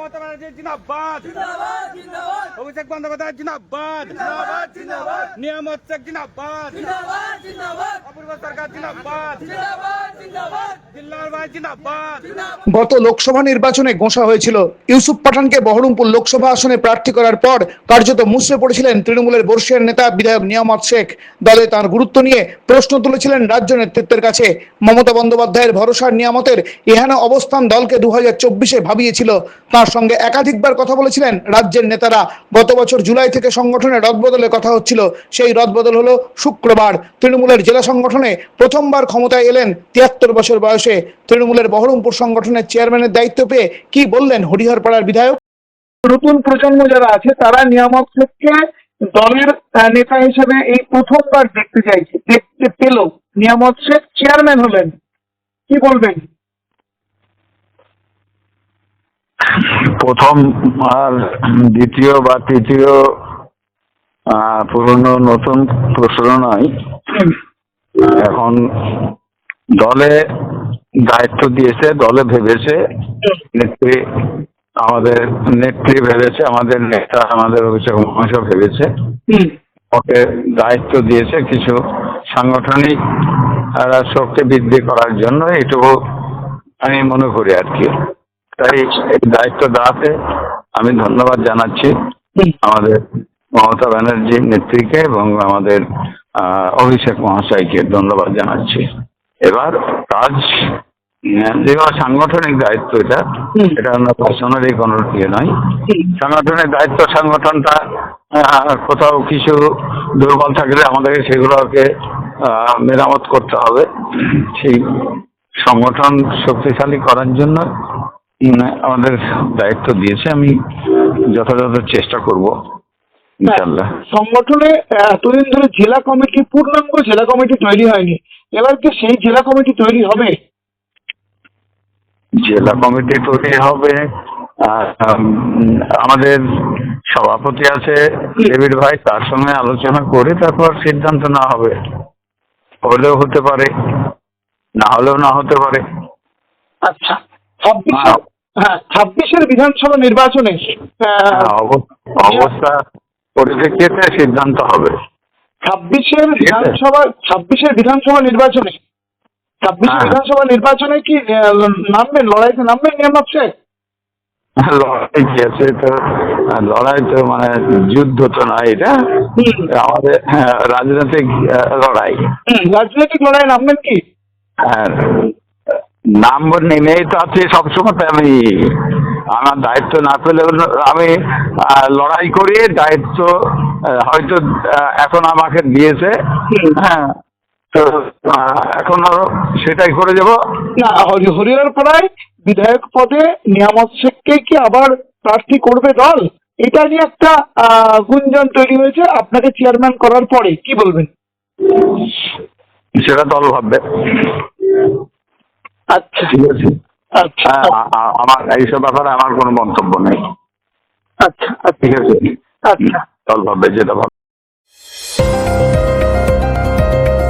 ¡Vamos a Abhishek Bandyopadhyay নিয়ামত শেখ অপূর্ব সরকার গত লোকসভা নির্বাচনে গোঁসা হয়েছিল। ইউসুফ পাঠানকে বহরমপুর লোকসভা আসনে প্রার্থী করার পর কার্যত মুসড়ে পড়েছিলেন তৃণমূলের বর্ষিয়ার নেতা বিধায়ক নিয়ামত শেখ। দলে তার গুরুত্ব নিয়ে প্রশ্ন তুলেছিলেন রাজ্য নেতৃত্বের কাছে। মমতা বন্দ্যোপাধ্যায়ের ভরসার নিয়ামতের এহেন অবস্থান দলকে দু হাজার চব্বিশে ভাবিয়েছিল। তার সঙ্গে একাধিকবার কথা বলেছিলেন রাজ্যের নেতারা। গত বছর জুলাই থেকে সংগঠনের রদবদলের কথা হচ্ছিল। সেই রদবদল হলো শুক্রবার তৃণমূলের জেলা সংগঠনে প্রথমবার ক্ষমতায় এলেন তিয়াত্তর বছর বয়সে তৃণমূলের বহরমপুর সংগঠনের চেয়ারম্যানের দায়িত্ব পেয়ে কি বললেন হরিহরপাড়ার বিধায়ক? নতুন প্রজন্ম যারা আছে, তারা নিয়ামক শেখকে দলের নেতা হিসেবে এই প্রথমবার দেখতে চাইছে। দেখতে পেল। নিয়ামত শেখ চেয়ারম্যান হলেন। কি বলবেন? প্রথম আর দ্বিতীয় বা তৃতীয় পুরনো নতুন প্রশ্ন নয়। এখন দলে দায়িত্ব দিয়েছে দলে ভেবেছে নেত্রী আমাদের নেত্রী ভেবেছে আমাদের নেতা আমাদের অভিষেক মহাশয় ভেবেছে। ওকে দায়িত্ব দিয়েছে কিছু সাংগঠনিক শক্তি বৃদ্ধি করার জন্য এটুকু আমি মনে করি আর কি। তাই দায়িত্ব দেওয়াতে আমি ধন্যবাদ জানাচ্ছি আমাদের মমতা ব্যানার্জি নেত্রীকে এবং আমাদের অভিষেক মহাশয়কে ধন্যবাদ জানাচ্ছি। এবার কাজ যেগুলো সাংগঠনিক দায়িত্ব এটা। এটা অন্য পার্সোনালি কোনো ইয়ে নয়। সাংগঠনিক দায়িত্ব সংগঠনটা কোথাও কিছু দুর্বল থাকলে আমাদেরকে সেগুলোকে মেরামত করতে হবে। সেই সংগঠন শক্তিশালী করার জন্য উম, আমাদের দায়িত্ব দিয়েছে আমি যথাযথ চেষ্টা করব ইনশাল্লাহ সংগঠনে এতদিন ধরে জেলা কমিটি পূর্ণাঙ্গ জেলা কমিটি তৈরি হয়নি। এবার কি সেই জেলা কমিটি তৈরি হবে? জেলা কমিটি তৈরি হবে আমাদের সভাপতি আছে দেবীর ভাই তার সঙ্গে আলোচনা করে তারপর সিদ্ধান্ত না হবে। হলেও হতে পারে না হলেও না হতে পারে। আচ্ছা হ্যাঁ ছাব্বিশের বিধানসভা নির্বাচনে অবস্থা পরিপ্রেক্ষিতে সিদ্ধান্ত হবে। ছাব্বিশের বিধানসভা ছাব্বিশের বিধানসভা নির্বাচনে ছাব্বিশের হ্যাঁ। বিধানসভা নির্বাচনে কি নামবেন লড়াইতে নামবেন নিয়ামত শেখ লড়াই কি আছে তো লড়াই তো মানে যুদ্ধ তো নয় এটা। আমাদের হ্যাঁ, রাজনৈতিক লড়াই। রাজনৈতিক লড়াই নামবেন কি? আর নাম নেমেই তো আছে সবসময় তো আমি আমার দায়িত্ব না পেলে আমি লড়াই করি দায়িত্ব হয়তো এখন আমাকে দিয়েছে। হ্যাঁ তো এখনও সেটাই করে যাব না হরি- হরিহর পাড়ায় বিধায়ক পদে নিয়ামত শেখকে কি আবার প্রার্থী করবে দল? এটা নিয়ে একটা গুঞ্জন তৈরি হয়েছে আপনাকে চেয়ারম্যান করার পরে। কি বলবেন? সেটা দল ভাববে। আচ্ছা। ঠিক আছে? আচ্ছা। হ্যাঁ, আমার এইসব ব্যাপারে আমার কোনো মন্তব্য নেই। আচ্ছা আচ্ছা। ঠিক আছে? আচ্ছা। চল ভাববে যেটা